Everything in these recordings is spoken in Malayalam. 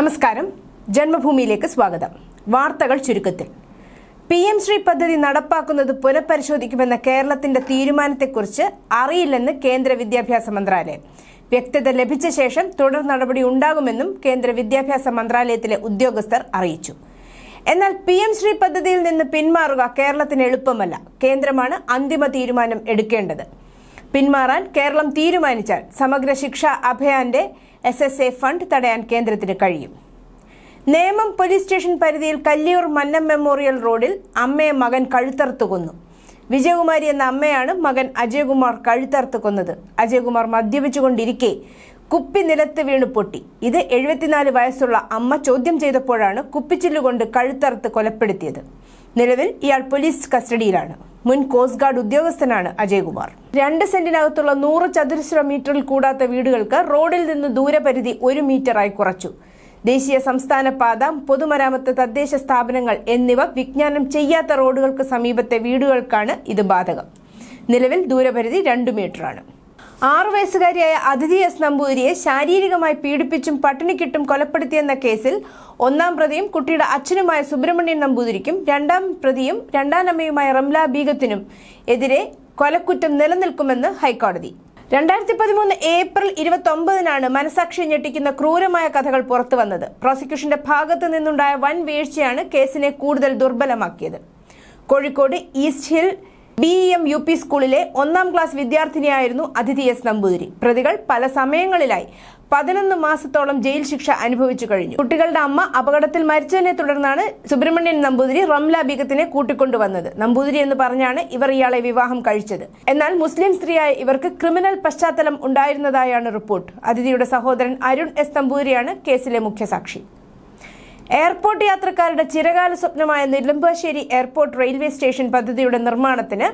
നമസ്കാരം. ജന്മഭൂമിയിലേക്ക് സ്വാഗതം. വാർത്തകൾ ചുരുക്കത്തിൽ. പി എം ശ്രീ പദ്ധതി നടപ്പാക്കുന്നത് പുനഃപരിശോധിക്കുമെന്ന കേരളത്തിന്റെ തീരുമാനത്തെക്കുറിച്ച് അറിയില്ലെന്ന് കേന്ദ്ര വിദ്യാഭ്യാസ മന്ത്രാലയം. വ്യക്തത ലഭിച്ച ശേഷം തുടർ നടപടി ഉണ്ടാകുമെന്നും കേന്ദ്ര വിദ്യാഭ്യാസ മന്ത്രാലയത്തിലെ ഉദ്യോഗസ്ഥർ അറിയിച്ചു. എന്നാൽ പി എം ശ്രീ പദ്ധതിയിൽ നിന്ന് പിന്മാറുക കേരളത്തിന് എളുപ്പമല്ല. കേന്ദ്രമാണ് അന്തിമ തീരുമാനം എടുക്കേണ്ടത്. പിന്മാറാൻ കേരളം തീരുമാനിച്ചാൽ സമഗ്ര ശിക്ഷാ അഭിയാന്റെ എസ് എസ് എ ഫണ്ട് തടയാൻ കേന്ദ്രത്തിന് കഴിയും. നേമം പോലീസ് സ്റ്റേഷൻ പരിധിയിൽ കല്ലിയൂർ മന്നം മെമ്മോറിയൽ റോഡിൽ അമ്മയെ മകൻ കഴുത്തറുത്തു കൊന്നു വിജയകുമാരി എന്ന അമ്മയാണ് മകൻ അജയകുമാർ കഴുത്തറുത്ത് കൊന്നത് അജയകുമാർ മദ്യപിച്ചുകൊണ്ടിരിക്കെ കുപ്പി നിലത്ത് വീണ് പൊട്ടി. ഇത് എഴുപത്തിനാല് വയസ്സുള്ള അമ്മ ചോദ്യം ചെയ്തപ്പോഴാണ് കുപ്പിച്ചില്ലുകൊണ്ട് കഴുത്തറുത്ത് കൊലപ്പെടുത്തിയത്. നിലവിൽ ഇയാൾ പോലീസ് കസ്റ്റഡിയിലാണ്. മുൻ കോസ്റ്റ് ഗാർഡ് ഉദ്യോഗസ്ഥനാണ് അജയ്കുമാർ. രണ്ട് സെന്റിനകത്തുള്ള നൂറ് ചതുരശ്ര മീറ്ററിൽ കൂടാത്ത വീടുകൾക്ക് റോഡിൽ നിന്ന് ദൂരപരിധി ഒരു മീറ്ററായി കുറച്ചു. ദേശീയ സംസ്ഥാന പാത പൊതുമരാമത്ത് തദ്ദേശ സ്ഥാപനങ്ങൾ എന്നിവ വിജ്ഞാനം ചെയ്യാത്ത റോഡുകൾക്ക് സമീപത്തെ വീടുകൾക്കാണ് ഇത് ബാധകം. നിലവിൽ ദൂരപരിധി രണ്ടു മീറ്ററാണ്. ആറു വയസ്സുകാരിയായ അതിഥി എസ് നമ്പൂതിരിയെ ശാരീരികമായി പീഡിപ്പിച്ചും പട്ടിണിക്കിട്ടും കൊലപ്പെടുത്തിയെന്ന കേസിൽ ഒന്നാം പ്രതിയും കുട്ടിയുടെ അച്ഛനുമായ സുബ്രഹ്മണ്യൻ നമ്പൂതിരിക്കും രണ്ടാം പ്രതിയും രണ്ടാനമ്മയുമായ റംല ബീഗത്തിനും എതിരെ കൊലക്കുറ്റം നിലനിൽക്കുമെന്ന് ഹൈക്കോടതി. രണ്ടായിരത്തി പതിമൂന്ന് ഏപ്രിൽ ഇരുപത്തി ഒമ്പതിനാണ് മനസാക്ഷി ഞെട്ടിക്കുന്ന ക്രൂരമായ കഥകൾ പുറത്തു വന്നത് പ്രോസിക്യൂഷന്റെ ഭാഗത്തു നിന്നുണ്ടായ വൻ വീഴ്ചയാണ് കേസിനെ കൂടുതൽ ദുർബലമാക്കിയത്. Kozhikode east hill B M U P സ്കൂളിലെ ഒന്നാം ക്ലാസ് വിദ്യാർത്ഥിനിയായിരുന്നു അതിഥി എസ് നമ്പൂതിരി. പ്രതികൾ പല സമയങ്ങളിലായി പതിനൊന്ന് മാസത്തോളം ജയിൽ ശിക്ഷ അനുഭവിച്ചു കഴിഞ്ഞു. കുട്ടികളുടെ അമ്മ അപകടത്തിൽ മരിച്ചതിനെ തുടർന്നാണ് സുബ്രഹ്മണ്യൻ നമ്പൂതിരി റംല ബീഗത്തിനെ കൂട്ടിക്കൊണ്ടുവന്നത്. നമ്പൂതിരി എന്ന് പറഞ്ഞാണ് ഇവർ ഇയാളെ വിവാഹം കഴിച്ചത്. എന്നാൽ മുസ്ലിം സ്ത്രീയായ ഇവർക്ക് ക്രിമിനൽ പശ്ചാത്തലം ഉണ്ടായിരുന്നതായാണ് റിപ്പോർട്ട്. അതിഥിയുടെ സഹോദരൻ അരുൺ എസ് നമ്പൂതിരിയാണ് കേസിലെ മുഖ്യസാക്ഷി. എയർപോർട്ട് യാത്രക്കാരുടെ ചിരകാല സ്വപ്നമായ നെടുമ്പാശ്ശേരി എയർപോർട്ട് റെയിൽവേ സ്റ്റേഷൻ പദ്ധതിയുടെ നിർമ്മാണത്തിന്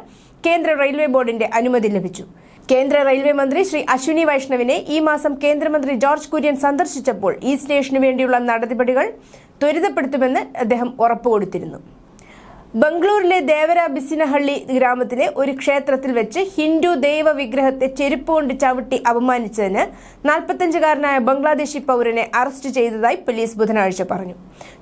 കേന്ദ്ര റെയിൽവേ ബോർഡിന്റെ അനുമതി ലഭിച്ചു. കേന്ദ്ര റെയിൽവേ മന്ത്രി ശ്രീ അശ്വിനി വൈഷ്ണവിനെ ഈ മാസം കേന്ദ്രമന്ത്രി ജോർജ് കുര്യൻ സന്ദർശിച്ചപ്പോൾ ഈ സ്റ്റേഷനു വേണ്ടിയുള്ള നടപടികൾ ത്വരിതപ്പെടുത്തുമെന്ന് അദ്ദേഹം ഉറപ്പുകൊടുത്തിരുന്നു. ബംഗളൂരിലെ ദേവര ബിസിനഹള്ളി ഗ്രാമത്തിലെ ഒരു ക്ഷേത്രത്തിൽ വെച്ച് ഹിന്ദു ദൈവ വിഗ്രഹത്തെ ചെരുപ്പ് കൊണ്ട് ചവിട്ടി അപമാനിച്ചതിന് നാൽപ്പത്തഞ്ചുകാരനായ ബംഗ്ലാദേശി പൗരനെ അറസ്റ്റ് ചെയ്തതായി പോലീസ് ബുധനാഴ്ച പറഞ്ഞു.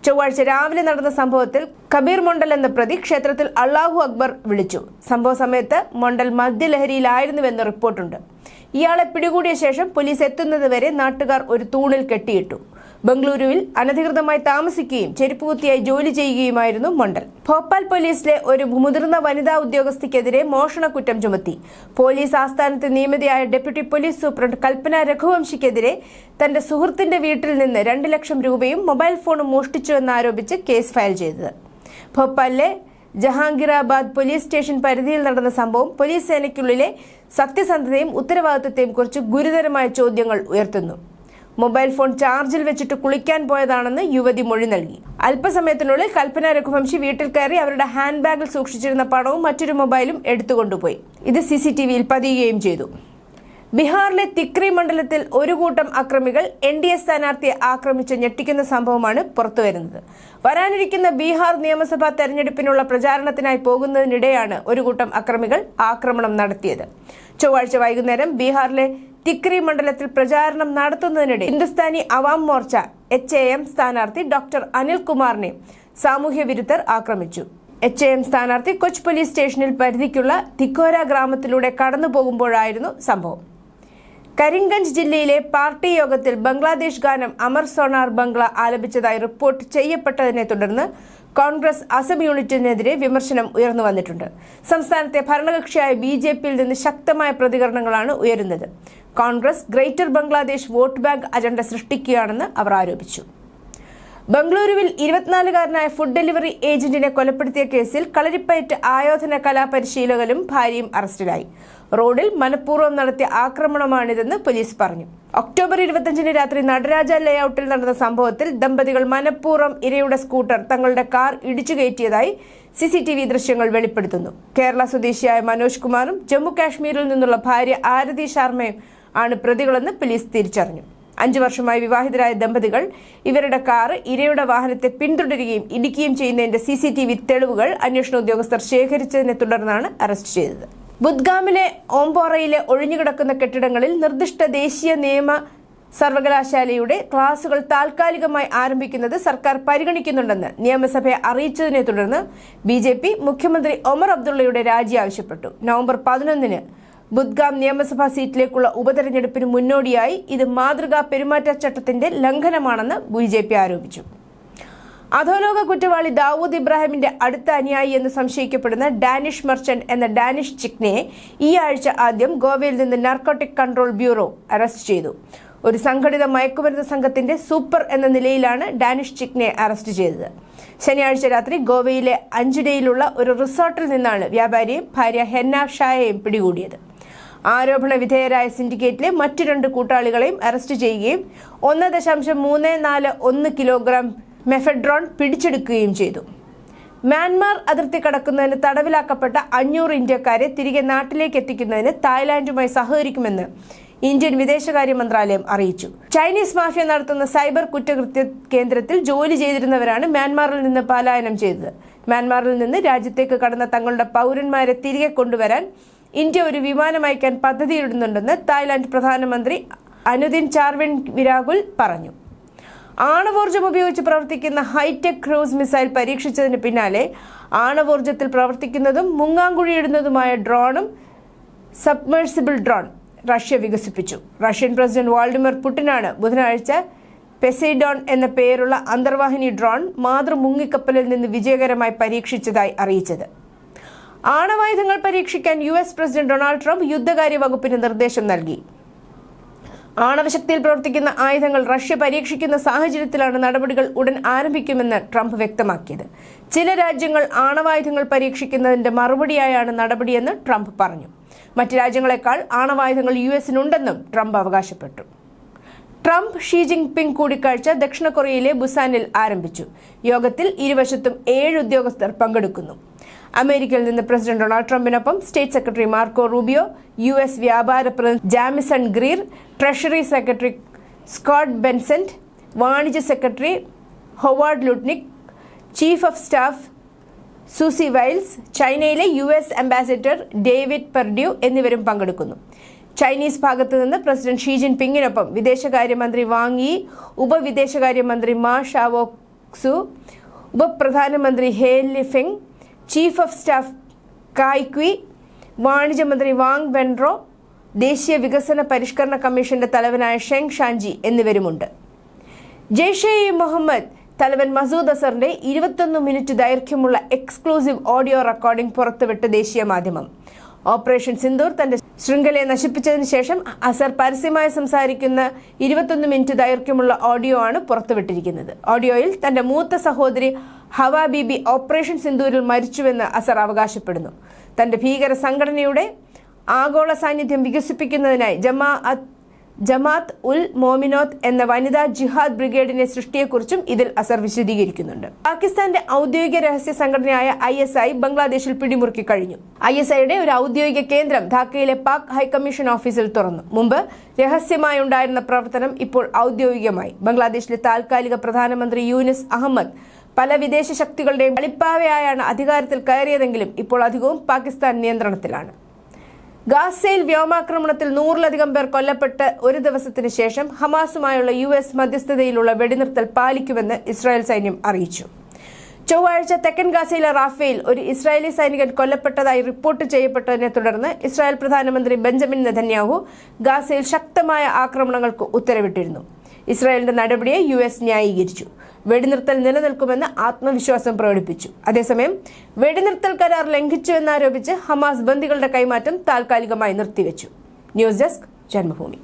ചൊവ്വാഴ്ച രാവിലെ നടന്ന സംഭവത്തിൽ കബീർ മണ്ഡൽ എന്ന പ്രതി ക്ഷേത്രത്തിൽ അള്ളാഹു അക്ബർ വിളിച്ചു. സംഭവ സമയത്ത് മൊണ്ടൽ മദ്യലഹരിയിലായിരുന്നുവെന്ന് റിപ്പോർട്ടുണ്ട്. ഇയാളെ പിടികൂടിയ ശേഷം പോലീസ് എത്തുന്നതുവരെ നാട്ടുകാർ ഒരു തൂണിൽ കെട്ടിയിട്ടു. ബംഗളൂരുവിൽ അനധികൃതമായി താമസിക്കുകയും ചെരുപ്പ് കുത്തിയായി ജോലി ചെയ്യുകയുമായിരുന്നു മണ്ഡൽ. ഭോപ്പാൽ പോലീസിലെ ഒരു മുതിർന്ന വനിതാ ഉദ്യോഗസ്ഥയ്ക്കെതിരെ മോഷണക്കുറ്റം ചുമത്തി. പോലീസ് ആസ്ഥാനത്ത് നിയമിതയായ ഡെപ്യൂട്ടി പോലീസ് സൂപ്രണ്ട് കൽപ്പന രഘുവംശിക്കെതിരെ തന്റെ സുഹൃത്തിന്റെ വീട്ടിൽ നിന്ന് രണ്ട് ലക്ഷം രൂപയും മൊബൈൽ ഫോണും മോഷ്ടിച്ചുവെന്നാരോപിച്ച് കേസ് ഫയൽ ചെയ്തത്. ഭോപ്പാലിലെ ജഹാംഗീറാബാദ് പോലീസ് സ്റ്റേഷൻ പരിധിയിൽ നടന്ന സംഭവം പോലീസ് സേനയ്ക്കുള്ളിലെ സത്യസന്ധതയും ഉത്തരവാദിത്വത്തെയും കുറിച്ച് ഗുരുതരമായ ചോദ്യങ്ങൾ ഉയർത്തുന്നു. മൊബൈൽ ഫോൺ ചാർജിൽ വെച്ചിട്ട് കുളിക്കാൻ പോയതാണെന്ന് യുവതി മൊഴി നൽകി. അല്പസമയത്തിനുള്ളിൽ കൽപ്പന രഘുവംശി വീട്ടിൽ കയറി അവരുടെ ഹാൻഡ് ബാഗിൽ സൂക്ഷിച്ചിരുന്ന പണവും മറ്റൊരു മൊബൈലും എടുത്തുകൊണ്ടുപോയി. ഇത് സി സി ടി വിയിൽ പതിയുകയും ചെയ്തു. ബീഹാറിലെ തിക്രി മണ്ഡലത്തിൽ ഒരു കൂട്ടം അക്രമികൾ എൻ ഡി എ സ്ഥാനാർത്ഥിയെ ആക്രമിച്ച് ഞെട്ടിക്കുന്ന സംഭവമാണ് പുറത്തുവരുന്നത്. വരാനിരിക്കുന്ന ബീഹാർ നിയമസഭാ തെരഞ്ഞെടുപ്പിനുള്ള പ്രചാരണത്തിനായി പോകുന്നതിനിടെയാണ് ഒരു കൂട്ടം അക്രമികൾ ആക്രമണം നടത്തിയത്. ചൊവ്വാഴ്ച വൈകുന്നേരം ബീഹാറിലെ തിക്രി മണ്ഡലത്തിൽ പ്രചാരണം നടത്തുന്നതിനിടെ Hindustani Awam Morcha H A M സ്ഥാനാർത്ഥി ഡോക്ടർ അനിൽകുമാറിനെ സാമൂഹ്യ വിരുദ്ധർ ആക്രമിച്ചു. എച്ച് എം സ്ഥാനാർത്ഥി കൊച്ച് പോലീസ് സ്റ്റേഷനിൽ പരിധിക്കുള്ള തിക്കോര ഗ്രാമത്തിലൂടെ കടന്നു പോകുമ്പോഴായിരുന്നു സംഭവം. കരിംഗഞ്ച് ജില്ലയിലെ പാർട്ടി യോഗത്തിൽ ബംഗ്ലാദേശ് ഗാനം അമർ സോണാർ ബംഗ്ല ആലപിച്ചതായി റിപ്പോർട്ട് ചെയ്യപ്പെട്ടതിനെ തുടർന്ന് കോൺഗ്രസ് അസം യൂണിറ്റിനെതിരെ വിമർശനം ഉയർന്നു വന്നിട്ടുണ്ട്. സംസ്ഥാനത്തെ ഭരണകക്ഷിയായ ബി ജെ പിയിൽ നിന്ന് ശക്തമായ പ്രതികരണങ്ങളാണ് ഉയരുന്നത്. Congress greater Bangladesh vote bank agenda സൃഷ്ടിക്കുകയാണെന്ന് അവർ ആരോപിച്ചു. ബംഗളൂരുവിൽ ഇരുപത്തിനാലുകാരനായ ഫുഡ് ഡെലിവറി ഏജന്റിനെ കൊലപ്പെടുത്തിയ കേസിൽ കളരിപ്പയറ്റ് ആയോധന കലാപരിശീലകനും ഭാര്യയും അറസ്റ്റിലായി. റോഡിൽ മനഃപൂർവം നടത്തിയ ആക്രമണമാണിതെന്ന് പോലീസ് പറഞ്ഞു. ഒക്ടോബർ ഇരുപത്തിയഞ്ചിന് രാത്രി നടരാജ ലേഔട്ടിൽ നടന്ന സംഭവത്തിൽ ദമ്പതികൾ മനഃപൂർവം ഇരയുടെ സ്കൂട്ടർ തങ്ങളുടെ കാർ ഇടിച്ചു കയറ്റിയതായി സി സി ടി വി ദൃശ്യങ്ങൾ വെളിപ്പെടുത്തുന്നു. കേരള സ്വദേശിയായ മനോജ് കുമാറും ജമ്മു കാശ്മീരിൽ നിന്നുള്ള ഭാര്യ ആരതി ശർമ്മയും ആണ് പ്രതികളെന്ന് പോലീസ് തിരിച്ചറിഞ്ഞു. അഞ്ചു വർഷമായി വിവാഹിതരായ ദമ്പതികൾ ഇവരുടെ കാർ ഇരയുടെ വാഹനത്തെ പിന്തുടരുകയും ഇടിക്കുകയും ചെയ്യുന്നതിന്റെ സി സി ടി വി തെളിവുകൾ അന്വേഷണ ഉദ്യോഗസ്ഥർ ശേഖരിച്ചതിനെ തുടർന്നാണ് അറസ്റ്റ് ചെയ്തത്. ബുദ്ഗാമിലെ ഓംപോറയിലെ ഒഴിഞ്ഞുകിടക്കുന്ന കെട്ടിടങ്ങളിൽ നിർദ്ദിഷ്ട ദേശീയ നിയമ സർവകലാശാലയുടെ ക്ലാസുകൾ താൽക്കാലികമായി ആരംഭിക്കുന്നത് സർക്കാർ പരിഗണിക്കുന്നുണ്ടെന്ന് നിയമസഭയെ അറിയിച്ചതിനെ തുടർന്ന് ബി മുഖ്യമന്ത്രി ഒമർ അബ്ദുള്ളയുടെ രാജി ആവശ്യപ്പെട്ടു. നവംബർ പതിനൊന്നിന് ബുദ്ഗാം നിയമസഭാ സീറ്റിലേക്കുള്ള ഉപതെരഞ്ഞെടുപ്പിന് മുന്നോടിയായി ഇത് മാതൃകാ പെരുമാറ്റച്ചട്ടത്തിന്റെ ലംഘനമാണെന്ന് ബി ജെ പി ആരോപിച്ചു. അധോലോക കുറ്റവാളി ദാവൂദ് ഇബ്രാഹിമിന്റെ അടുത്ത അനുയായി എന്ന് സംശയിക്കപ്പെടുന്ന ഡാനിഷ് മർച്ചന്റ് എന്ന ഡാനിഷ് ചിക്നയെ ഈ ആഴ്ച ആദ്യം ഗോവയിൽ നിന്ന് നാർക്കോട്ടിക് കൺട്രോൾ ബ്യൂറോ അറസ്റ്റ് ചെയ്തു. ഒരു സംഘടിത മയക്കുമരുന്ന് സംഘത്തിന്റെ സൂപ്പർ എന്ന നിലയിലാണ് ഡാനിഷ് ചിക്നയെ അറസ്റ്റ് ചെയ്തത്. ശനിയാഴ്ച രാത്രി ഗോവയിലെ അഞ്ചുഡയിലുള്ള ഒരു റിസോർട്ടിൽ നിന്നാണ് വ്യാപാരിയും ഭാര്യ ഹെന്ന ഷായയും പിടികൂടിയത്. ആരോപണ വിധേയരായ സിൻഡിക്കേറ്റിലെ മറ്റു രണ്ട് കൂട്ടാളികളെയും അറസ്റ്റ് ചെയ്യുകയും ഒന്ന് ദശാംശം മൂന്ന് നാല് ഒന്ന് കിലോഗ്രാം മെഫെഡ്രോൺ പിടിച്ചെടുക്കുകയും ചെയ്തു. മ്യാൻമാർ അതിർത്തി കടക്കുന്നതിന് തടവിലാക്കപ്പെട്ട അഞ്ഞൂറ് ഇന്ത്യക്കാരെ തിരികെ നാട്ടിലേക്ക് എത്തിക്കുന്നതിന് തായ്ലാന്റുമായി സഹകരിക്കുമെന്ന് ഇന്ത്യൻ വിദേശകാര്യ മന്ത്രാലയം അറിയിച്ചു. ചൈനീസ് മാഫിയ നടത്തുന്ന സൈബർ കുറ്റകൃത്യ കേന്ദ്രത്തിൽ ജോലി ചെയ്തിരുന്നവരാണ് മ്യാൻമാറിൽ നിന്ന് പലായനം ചെയ്തത്. മ്യാൻമാറിൽ നിന്ന് രാജ്യത്തേക്ക് കടന്ന തങ്ങളുടെ പൗരന്മാരെ തിരികെ കൊണ്ടുവരാൻ ഇന്ത്യ ഒരു വിമാനം അയക്കാൻ പദ്ധതിയിടുന്നുണ്ടെന്ന് തായ്ലാന്റ് പ്രധാനമന്ത്രി അനുദിൻ ചാർവിൻ വിരാഗുൽ പറഞ്ഞു. ആണവോർജം ഉപയോഗിച്ച് പ്രവർത്തിക്കുന്ന ഹൈടെക് ക്രൂസ് മിസൈൽ പരീക്ഷിച്ചതിന് പിന്നാലെ ആണവോർജത്തിൽ പ്രവർത്തിക്കുന്നതും മുങ്ങാങ്കുഴിയിടുന്നതുമായ ഡ്രോണും സബ്മേഴ്സിബിൾ ഡ്രോൺ റഷ്യ വികസിപ്പിച്ചു. റഷ്യൻ പ്രസിഡന്റ് വാൾഡിമിർ പുടിനാണ് ബുധനാഴ്ച പെസൈഡോൺ എന്ന പേരുള്ള അന്തർവാഹിനി ഡ്രോൺ മാതൃ മുങ്ങിക്കപ്പലിൽ നിന്ന് വിജയകരമായി പരീക്ഷിച്ചതായി അറിയിച്ചത്. ആണവായുധങ്ങൾ പരീക്ഷിക്കാൻ U S president Donald Trump യുദ്ധകാര്യ വകുപ്പിന് നിർദ്ദേശം നൽകി. ആണവശക്തിയിൽ പ്രവർത്തിക്കുന്ന ആയുധങ്ങൾ റഷ്യ പരീക്ഷിക്കുന്ന സാഹചര്യത്തിലാണ് നടപടികൾ ഉടൻ ആരംഭിക്കുമെന്ന് ട്രംപ് വ്യക്തമാക്കിയത്. ചില രാജ്യങ്ങൾ ആണവായുധങ്ങൾ പരീക്ഷിക്കുന്നതിന്റെ മറുപടിയായാണ് നടപടിയെന്ന് ട്രംപ് പറഞ്ഞു. മറ്റ് രാജ്യങ്ങളെക്കാൾ ആണവായുധങ്ങൾ യു എസിനുണ്ടെന്നും ട്രംപ് അവകാശപ്പെട്ടു. ട്രംപ് ഷീ പിങ് കൂടിക്കാഴ്ച ദക്ഷിണ കൊറിയയിലെ ബുസാനിൽ ആരംഭിച്ചു. യോഗത്തിൽ ഇരുവശത്തും ഏഴ് ഉദ്യോഗസ്ഥർ പങ്കെടുക്കുന്നു. അമേരിക്കയിൽ നിന്ന് president Donald ട്രംപിനൊപ്പം state secretary Marco Rubio U S വ്യാപാര പ്രതിനിധി Jamieson Greer treasury secretary Scott Bessent വാണിജ്യ secretary Howard Lutnick chief of staff Susie Wiles ചൈനയിലെ U S ambassador David Perdue എന്നിവരും പങ്കെടുക്കുന്നു. ചൈനീസ് ഭാഗത്തു നിന്ന് പ്രസിഡന്റ് ഷീ ജിൻ പിങ്ങിനൊപ്പം വിദേശകാര്യമന്ത്രി വാങ് യി ഉപവിദേശകാര്യമന്ത്രി മാ ഷാവോ സു ഉപപ്രധാനമന്ത്രി He Lifeng chief of staff Cai Qi വാണിജ്യമന്ത്രി Wang Wentao ദേശീയ വികസന പരിഷ്കരണ കമ്മീഷന്റെ തലവനായ ഷെങ് ഷാൻജി എന്നിവരുമുണ്ട്. ജെയ്ഷെ ഇ മുഹമ്മദ് തലവൻ മസൂദ് അസറിന്റെ ഇരുപത്തൊന്ന് മിനിറ്റ് ദൈർഘ്യമുള്ള എക്സ്ക്ലൂസീവ് ഓഡിയോ റെക്കോർഡിംഗ് പുറത്തുവിട്ട് ദേശീയ മാധ്യമം. ഓപ്പറേഷൻ സിന്ദൂർ തന്റെ ശൃംഖലയെ നശിപ്പിച്ചതിന് ശേഷം അസർ പരസ്യമായി സംസാരിക്കുന്ന ഇരുപത്തൊന്ന് മിനിറ്റ് ദൈർഘ്യമുള്ള ഓഡിയോ ആണ് പുറത്തുവിട്ടിരിക്കുന്നത്. ഓഡിയോയിൽ തന്റെ മൂത്ത സഹോദരി ഹവ ബീബി ഓപ്പറേഷൻ സിന്ദൂരിൽ മരിച്ചുവെന്ന് അസർ അവകാശപ്പെടുന്നു. തന്റെ ഭീകര സംഘടനയുടെ ആഗോള സാന്നിധ്യം വികസിപ്പിക്കുന്നതിനായി ജമാ ജമാത്ത് ഉൽ മോമിനോത്ത് എന്ന വനിതാ ജിഹാദ് ബ്രിഗേഡിന്റെ സൃഷ്ടിയെക്കുറിച്ചും ഇതിൽ അസർ വിശദീകരിക്കുന്നുണ്ട്. പാകിസ്ഥാന്റെ ഔദ്യോഗിക രഹസ്യ സംഘടനയായ ഐ എസ് ഐ ബംഗ്ലാദേശിൽ പിടിമുറുക്കി കഴിഞ്ഞു. ഐ എസ് ഐയുടെ ഒരു ഔദ്യോഗിക കേന്ദ്രം ധാക്കയിലെ പാക് ഹൈക്കമ്മീഷൻ ഓഫീസിൽ തുറന്നു. മുമ്പ് രഹസ്യമായി ഉണ്ടായിരുന്ന പ്രവർത്തനം ഇപ്പോൾ ഔദ്യോഗികമായി. ബംഗ്ലാദേശിലെ താൽക്കാലിക പ്രധാനമന്ത്രി യൂനിസ് അഹമ്മദ് പല വിദേശ ശക്തികളുടെയും കളിപ്പാവയായാണ് അധികാരത്തിൽ കയറിയതെങ്കിലും ഇപ്പോൾ അധികവും പാകിസ്ഥാൻ നിയന്ത്രണത്തിലാണ്. ഗാസയിൽ വ്യോമാക്രമണത്തിൽ നൂറിലധികം പേർ കൊല്ലപ്പെട്ട് ഒരു ദിവസത്തിന് ശേഷം ഹമാസുമായുള്ള യു എസ് മധ്യസ്ഥതയിലുള്ള വെടിനിർത്തൽ പാലിക്കുമെന്ന് ഇസ്രായേൽ സൈന്യം അറിയിച്ചു. ചൊവ്വാഴ്ച തെക്കൻ ഗാസയിലെ റാഫേൽ ഒരു ഇസ്രായേലി സൈനികൻ കൊല്ലപ്പെട്ടതായി റിപ്പോർട്ട് ചെയ്യപ്പെട്ടതിനെ തുടർന്ന് ഇസ്രായേൽ പ്രധാനമന്ത്രി ബെഞ്ചമിൻ നെതന്യാഹു ഗാസയിൽ ശക്തമായ ആക്രമണങ്ങൾക്ക് ഉത്തരവിട്ടിരുന്നു. ഇസ്രായേലിന്റെ നടപടിയെ യു ന്യായീകരിച്ചു. വെടിനിർത്തൽ നിലനിൽക്കുമെന്ന് ആത്മവിശ്വാസം പ്രകടിപ്പിച്ചു. അതേസമയം വെടിനിർത്തൽ കരാർ ലംഘിച്ചുവെന്നാരോപിച്ച് ഹമാസ് ബന്ദികളുടെ കൈമാറ്റം താൽക്കാലികമായി നിർത്തിവെച്ചു. News desk Janmabhumi.